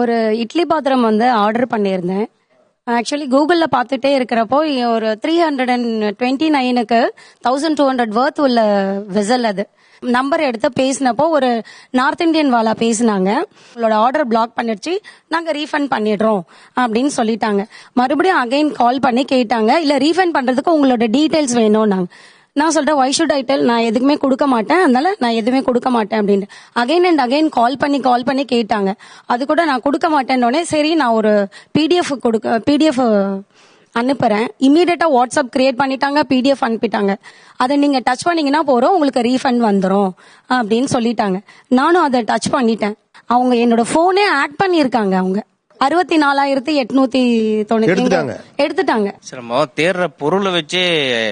ஒரு இட்லி பாத்திரம் வந்து ஆர்டர் பண்ணியிருந்தேன். ஆக்சுவலி கூகுளில் பார்த்துட்டே இருக்கிறப்போ ஒரு த்ரீ ஹண்ட்ரட் அண்ட் டுவெண்ட்டி நைனுக்கு தௌசண்ட் டூ ஹண்ட்ரட் வேர்த் உள்ள வெசல் அது. நம்பர் எடுத்து பேசினப்போ ஒரு நார்த் இந்தியன் வாலா பேசினாங்க. உங்களோட ஆர்டர் பிளாக் பண்ணிடுச்சு நாங்கள் ரீஃபண்ட் பண்ணிடுறோம் அப்படின்னு சொல்லிட்டாங்க. மறுபடியும் அகைன் கால் பண்ணி கேட்டாங்க. இல்லை ரீஃபண்ட் பண்ணுறதுக்கு உங்களோட டீட்டெயில்ஸ் வேணும் நாங்கள் நான் சொல்றேன் ஒய் ஷுட் ஐ டெல் நான் எதுக்குமே கொடுக்க மாட்டேன். அதனால நான் எதுவுமே கொடுக்க மாட்டேன் அப்படின்ட்டு. அகைன் அண்ட் அகைன் கால் பண்ணி கால் பண்ணி கேட்டாங்க. அது கூட நான் கொடுக்க மாட்டேன்னொடனே சரி நான் ஒரு பிடிஎஃப் கொடுக்க பிடிஎஃப் அனுப்புறேன். இமீடியட்டா வாட்ஸ்அப் கிரியேட் பண்ணிட்டாங்க பிடிஎஃப் அனுப்பிட்டாங்க. அதை நீங்க டச் பண்ணீங்கன்னா போறோம் உங்களுக்கு ரீஃபண்ட் வந்துடும் அப்படின்னு சொல்லிட்டாங்க. நானும் அதை டச் பண்ணிட்டேன். அவங்க என்னோட போனே ஆட் பண்ணியிருக்காங்க அவங்க. அறுபத்தி நாலாயிரத்தி எட்நூத்தி தொண்ணூத்தி எடுத்துட்டாங்க. சார் தேடுற பொருளை வச்சே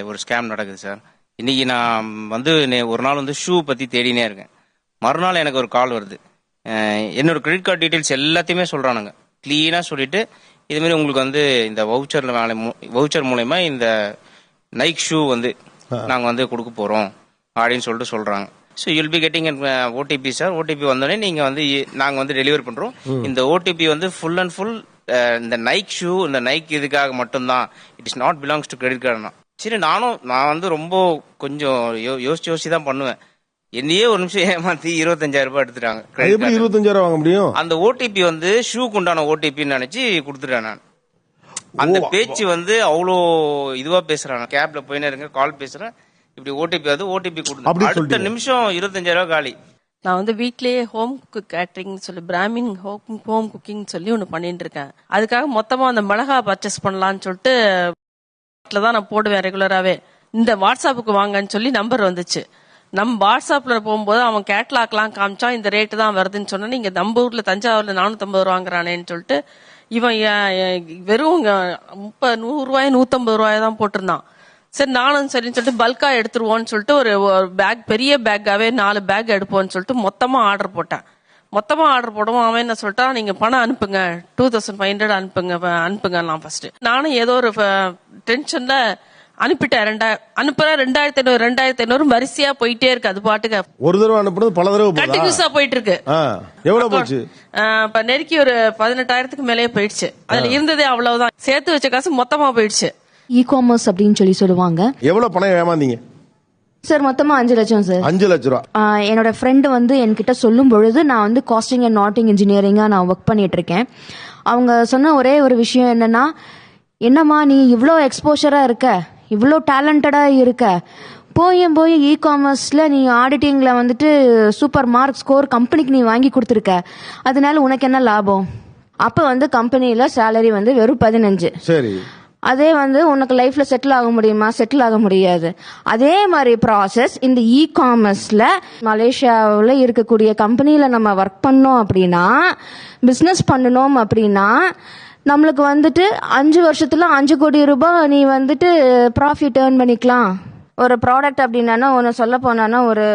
ஒரு ஸ்கேம் நடக்குது சார் இன்னைக்கு நான் வந்து ஒரு நாள் வந்து ஷூ பத்தி தேடினே இருக்கேன். மறுநாள் எனக்கு ஒரு கால் வருது. என்னோட கிரெடிட் கார்டு டீடைல்ஸ் எல்லாத்தையுமே சொல்றானுங்க. கிளீனா சொல்லிட்டு இது மாதிரி உங்களுக்கு வந்து இந்த வவுச்சர்ல வவுச்சர் மூலயமா இந்த நைக் ஷூ வந்து நாங்க வந்து கொடுக்க போறோம் அப்படின்னு சொல்லிட்டு சொல்றாங்க. So you'll be getting OTP sir OTP வந்தோடனே நீங்க வந்து இ- நாங்க வந்து டெலிவரி பண்றோம். இந்த ஓடிபி வந்து ஃபுல் அண்ட் ஃபுல் இந்த நைக் ஷூ இந்த நைக் இதுக்காக மட்டும்தான். It is not belongs to credit கார்டுனா சரி நானும் நான் வந்து ரொம்ப கொஞ்சம் யோ- யோசிச்சு யோசிச்சு தான் பண்ணுவேன். என்னையே ஒரு நிமிஷம் ஏமாத்தி இருபத்தஞ்சாயிரம் ரூபாய் எடுத்துட்டாங்க credit எப்படி card. இருபத்தஞ்சாயிரம் வாங்க முடியும்? அந்த ஓடிபி வந்து ஷூக்கு உண்டான ஓடிபின்னு நினைச்சு கொடுத்துட்டேன் நான். அந்த பேச்சு வந்து அவ்வளோ இதுவா பேசுறாங்க கேப்ல போயினே இருங்க கால் பேசுறேன். இப்படி ஓடிபி வந்து ஓடிபி அப்படி கொடுத்து. அடுத்த சொல்லிட்டீங்க. நிமிஷம் இருபத்தஞ்சாயிரம் ரூபாய் காலி. நான் வந்து வீட்லயே ஹோம் குக் கேட்டரிங் சொல்லி பிராமின் ஹோம் ஹோம் குக்கிங் சொல்லி ஒன்று பண்ணிட்டு இருக்கேன். அதுக்காக மொத்தமா அந்த மிளகா பர்ச்சேஸ் பண்ணலாம்னு சொல்லிட்டு தான் நான் போடுவேன் ரெகுலராகவே இந்த வாட்ஸ்அப்புக்கு வாங்கன்னு சொல்லி நம்பர் வந்துச்சு. நம்ம வாட்ஸ்அப்பில் போகும்போது அவன் கேட்லாக்லாம் காமிச்சான் இந்த ரேட்டு தான் வருதுன்னு சொன்னா நீங்கள் நம்ம தஞ்சாவூரில் நானூற்றம்பது ரூபா வாங்குறானேன்னு சொல்லிட்டு இவன் வெறும் முப்பது நூறு நூற்றம்பது ரூபாய் தான் போட்டிருந்தான். சரி நானும் சரின்னு சொல்லிட்டு பல்காக எடுத்துருவோன்னு சொல்லிட்டு ஒரு பேக் பெரிய பேக்காகவே நாலு பேக் எடுப்போம்னு சொல்லிட்டு மொத்தமாக ஆர்டர் போட்டேன். மொத்தமாக ஆர்டர் போடவும் அவன் என்ன சொல்லிட்டான் நீங்கள் பணம் அனுப்புங்க டூ தௌசண்ட் ஃபைவ் ஹண்ட்ரட் அனுப்புங்க அனுப்புங்கலாம் அனுப்புங்க நான் ஃபர்ஸ்ட் நானும் ஏதோ ஒரு டென்ஷன்ல அனுப்பிட்டேன். ரெண்டாயிரம் அனுப்புறேன் ரெண்டாயிரத்தி ஐநூறு ரெண்டாயிரத்தி ஐநூறு வரிசையா போயிட்டே இருக்கு அது பாட்டுக்கு. ஒரு தடவை அனுப்புனது பல தடவை கண்டினியூஸா போயிட்டு இருக்கு எவ்வளவு போச்சு? இப்ப நெருக்கி ஒரு பதினெட்டாயிரத்துக்கு மேலேயே போயிடுச்சு. அதுல இருந்ததே அவ்வளவுதான். சேர்த்து வச்ச காசு மொத்தமா போயிடுச்சு. இ காமர்ஸ் அப்படின்னு சொல்லி சொல்லுவாங்க. எவ்வளவு பணம் ஏமாந்தீங்க? சார் மொத்தமா அஞ்சு லட்சம் சார். அஞ்சு லட்ச ரூபா. என்னோட ஃப்ரெண்டு வந்து என்கிட்ட சொல்லும் பொழுது நான் வந்து காஸ்டிங் அண்ட் நாட்டிங் இன்ஜினியரிங்காக நான் ஒர்க் பண்ணிட்டு இருக்கேன். அவங்க சொன்ன ஒரே ஒரு விஷயம் என்னன்னா என்னம்மா நீ இவ்வளோ எக்ஸ்போஷராக இருக்க? இவ்வளோ டேலண்டடாக இருக்க? போயும் போய் இ காமர்ஸில் நீ ஆடிட்டிங்கில் வந்துட்டு சூப்பர் மார்க் ஸ்கோர் கம்பெனிக்கு நீ வாங்கி கொடுத்துருக்க. அதனால உனக்கு என்ன லாபம்? அப்போ வந்து கம்பெனியில் சேலரி வந்து வெறும் பதினஞ்சு. சரி. அதே வந்து உனக்கு லைஃப்ல செட்டில் ஆக முடியுமா? செட்டில் ஆக முடியாது. அதே மாதிரி ப்ராசஸ் இந்த இ காமர்ஸ்ல மலேசியாவில் இருக்கக்கூடிய கம்பெனியில நம்ம ஒர்க் பண்ணோம் அப்படின்னா பிஸ்னஸ் பண்ணணும் அப்படின்னா நம்மளுக்கு வந்துட்டு அஞ்சு வருஷத்தில் அஞ்சு கோடி ரூபாய் நீ வந்துட்டு ப்ராஃபிட் ஏர்ன் பண்ணிக்கலாம். ஒரு ப்ராடக்ட் அப்படின்னா ஒன்று சொல்ல போனான்னா ஒரு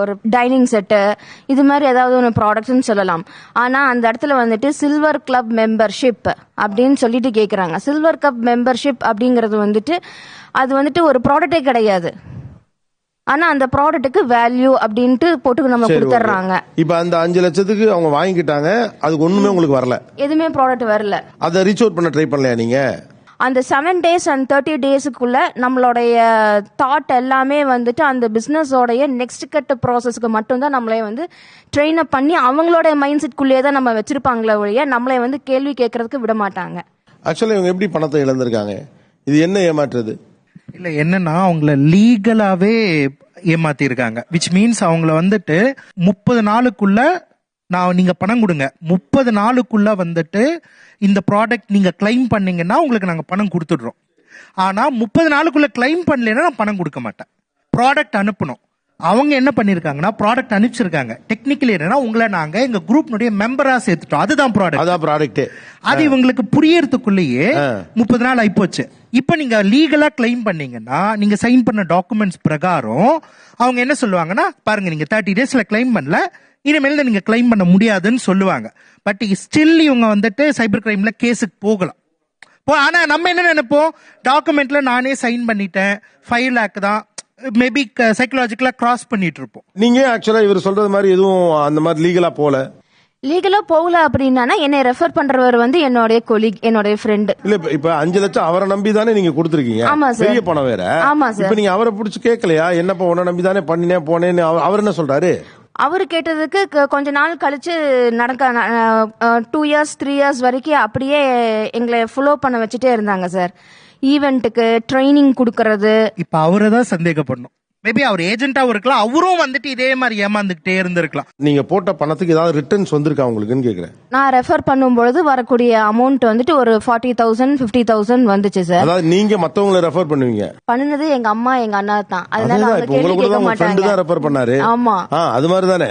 ஒரு டைனிங் செட்டு இது மாதிரி ஏதாவது ஒன்று ப்ராடக்ட்ஸ்னு சொல்லலாம். ஆனால் அந்த இடத்துல வந்துட்டு சில்வர் கிளப் மெம்பர்ஷிப் அப்படின்னு சொல்லிட்டு கேட்குறாங்க சில்வர் கிளப் மெம்பர்ஷிப் அப்படிங்கிறது வந்துட்டு அது வந்துட்டு ஒரு ப்ராடக்டே கிடையாது. ஆனால் அந்த ப்ராடக்ட்டுக்கு வேல்யூ அப்படின்ட்டு போட்டு நம்ம கொடுத்துட்றாங்க. இப்ப அந்த அஞ்சு லட்சத்துக்கு அவங்க வாங்கிக்கிட்டாங்க அதுக்கு ஒண்ணுமே உங்களுக்கு வரல. எதுவுமே ப்ராடக்ட் வரல. அதை ரீச் அவுட் பண்ண ட்ரை பண்ணலையா நீங்க? அந்த செவன் டேஸ் அண்ட் தேர்ட்டி டேஸுக்குள்ள நம்மளுடைய தாட் எல்லாமே வந்துட்டு அந்த பிஸ்னஸோடைய நெக்ஸ்ட் கட்ட ப்ராசஸ்க்கு மட்டும்தான் நம்மளை வந்து ட்ரெயின் அப் பண்ணி அவங்களோட மைண்ட் செட்குள்ளேயே தான் நம்ம வச்சிருப்பாங்களே ஒழிய நம்மளை வந்து கேள்வி கேட்கறதுக்கு விட மாட்டாங்க ஆக்சுவலா இவங்க எப்படி பணத்தை இழந்திருக்காங்க? இது என்ன ஏமாற்றுறது இல்ல என்னன்னா அவங்கள லீகலாவே ஏமாத்தி இருக்காங்க விச் மீன்ஸ் அவங்கள வந்துட்டு முப்பது நாளுக்குள்ள நான் நீங்க பணம் கொடுங்க. முப்பது நாளுக்குள்ள வந்துட்டு இந்த ப்ராடக்ட் நீங்க கிளைம் பண்ணீங்கன்னா உங்களுக்கு நாங்க பணம் கொடுத்துடுறோம். ஆனா முப்பது நாளுக்குள்ள கிளைம் பண்ணலைன்னா நான் பணம் கொடுக்க மாட்டேன். ப்ராடக்ட் அனுப்பணும். அவங்க என்ன பண்ணிருக்காங்கன்னா ப்ராடக்ட் அனுப்பிச்சிருக்காங்க. டெக்னிக்கலி என்னன்னா உங்களை நாங்க எங்க குரூப்னுடைய மெம்பரா சேர்த்துட்டோம். அதுதான் ப்ராடக்ட் அதான் ப்ராடக்ட் அது இவங்களுக்கு புரியறதுக்குள்ளேயே முப்பது நாள் ஆயிப்போச்சு. இப்போ நீங்க லீகலா கிளைம் பண்ணீங்கன்னா நீங்க சைன் பண்ண டாக்குமெண்ட்ஸ் பிரகாரம் அவங்க என்ன சொல்லுவாங்கன்னா பாருங்க நீங்க தேர்ட்டி டேஸ்ல கிளைம் பண்ணல இனிமேல் நீங்க கிளைம் பண்ண முடியாதுன்னு சொல்லுவாங்க. பட் ஸ்டில் இவங்க வந்துட்டு சைபர் கிரைம்ல கேஸுக்கு போகலாம். இப்போ ஆனால் நம்ம என்ன நினைப்போம்? டாக்குமெண்ட்ல நானே சைன் பண்ணிட்டேன் ஃபைவ் லேக் தான் மேபி சைக்கலாஜிக்கலாக கிராஸ் பண்ணிட்டு இருப்போம். நீங்க ஆக்சுவலாக இவர் சொல்றது மாதிரி எதுவும் அந்த மாதிரி லீகலாக போகல லீகலா போகல அப்படின்னா என்னை ரெஃபர் பண்றவர் வந்து என்னுடைய கொலீக் என்னுடைய ஃப்ரெண்டு இல்ல இப்ப- அஞ்சு லட்சம் அவரை நம்பி தானே நீங்க கொடுத்துருக்கீங்க? ஆமா சார். பெரிய பணம் வேற. ஆமா சார். இப்ப நீங்க அவரை புடிச்சு கேட்கலையா என்னப்பா உன்னை நம்பி தானே பண்ணினேன் போனேன்னு அவர் என்ன சொல்றாரு? அவர் கேட்டதுக்கு கொஞ்ச நாள் கழிச்சு நடக்க டூ இயர்ஸ் த்ரீ இயர்ஸ் வரைக்கும் அப்படியே எங்களை ஃபாலோ பண்ண வச்சுட்டே இருந்தாங்க சார் ஈவெண்ட்டுக்கு ட்ரைனிங் கொடுக்கறது. இப்ப அவரை தான் சந்தேகப்படணும். மேபி அவர் ஏஜென்ட்டாவும் இருக்கலாம். அவரும் வந்துட்டு இதே மாதிரி ஏமாந்துகிட்டே இருந்திருக்கலாம். நீங்க போட்ட பணத்துக்கு ஏதாவது ரிட்டர்ன்ஸ் வந்திருக்கா உங்களுக்குன்னு கேக்குறேன். நான் ரெஃபர் பண்ணும்பொழுது வரக்கூடிய அமௌண்ட் வந்துட்டு ஒரு ஃபார்ட்டி தௌசண்ட் ஃபிஃப்டி தௌசண்ட் வந்துச்சு சார் அதாவது நீங்க மத்தவங்களை ரெஃபர் பண்ணுவீங்க. பண்ணுனது எங்க அம்மா எங்க அண்ணா தான். அதனால அதுதான் அவங்க இப்ப உங்களை கேள்வி கூட கேட்க தான் உங்க ஃப்ரெண்டு தான் மாட்டாங்க ரெஃபர் பண்ணாரு. ஆமா. ஆ அது மாதிரி தானே